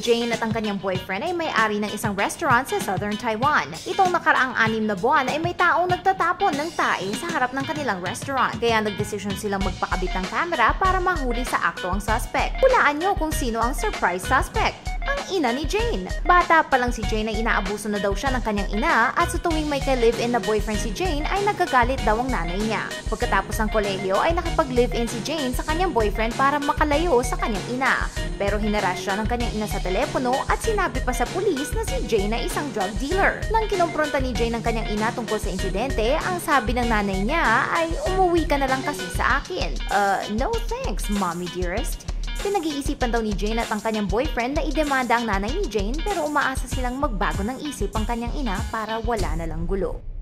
Jane at ang kanyang boyfriend ay may-ari ng isang restaurant sa Southern Taiwan. Itong nakaraang anim na buwan ay may taong nagtatapon ng tae sa harap ng kanilang restaurant. Kaya nagdesisyon silang magpakabit ng camera para mahuli sa akto ang suspect. Hulaan nyo kung sino ang surprise suspect ina ni Jane. Bata pa lang si Jane ay inaabuso na daw siya ng kanyang ina at sa tuwing may ka-live-in na boyfriend si Jane ay nagagalit daw ang nanay niya. Pagkatapos ng kolehiyo ay nakipag-live-in si Jane sa kanyang boyfriend para makalayo sa kanyang ina. Pero hinaras siya ng kanyang ina sa telepono at sinabi pa sa pulis na si Jane ay isang drug dealer. Nang kinumpronta ni Jane ang kanyang ina tungkol sa insidente, ang sabi ng nanay niya ay umuwi ka na lang kasi sa akin. Uh, no thanks, mommy dearest. Pinag-iisipan daw ni Jane at ang kanyang boyfriend na idemanda ang nanay ni Jane pero umaasa silang magbago ng isip ang kanyang ina para wala na lang gulo.